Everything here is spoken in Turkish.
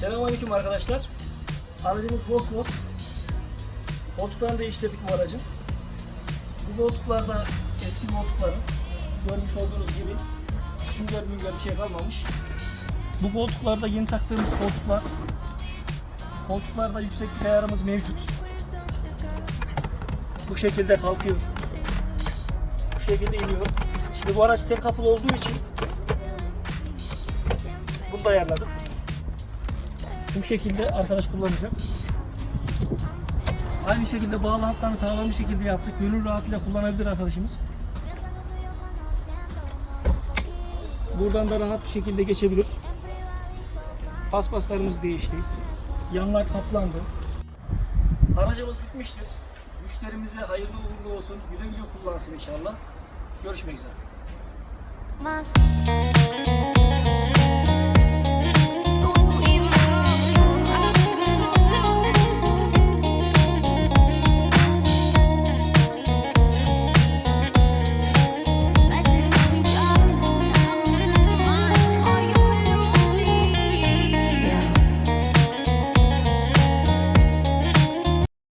Selamünaleyküm arkadaşlar. Aracımız Vosvos. Koltuklarını değiştirdik bu aracın. Bu koltuklar da eski koltukların. Görmüş olduğunuz gibi sünger münger bir şey kalmamış. Bu koltuklarda yeni taktığımız koltuklar. Koltuklarda yükseklik ayarımız mevcut. Bu şekilde kalkıyor. Bu şekilde iniyor. Şimdi bu araç tek kapılı olduğu için bunu da ayarladık. Bu şekilde arkadaş kullanacak. Aynı şekilde bağlantılarını sağlam bir şekilde yaptık. Gönül rahatıyla kullanabilir arkadaşımız. Buradan da rahat bir şekilde geçebilir. Paspaslarımız değişti. Yanlar kaplandı. Aracımız bitmiştir. Müşterimize hayırlı uğurlu olsun. Güle güle kullansın inşallah. Görüşmek üzere.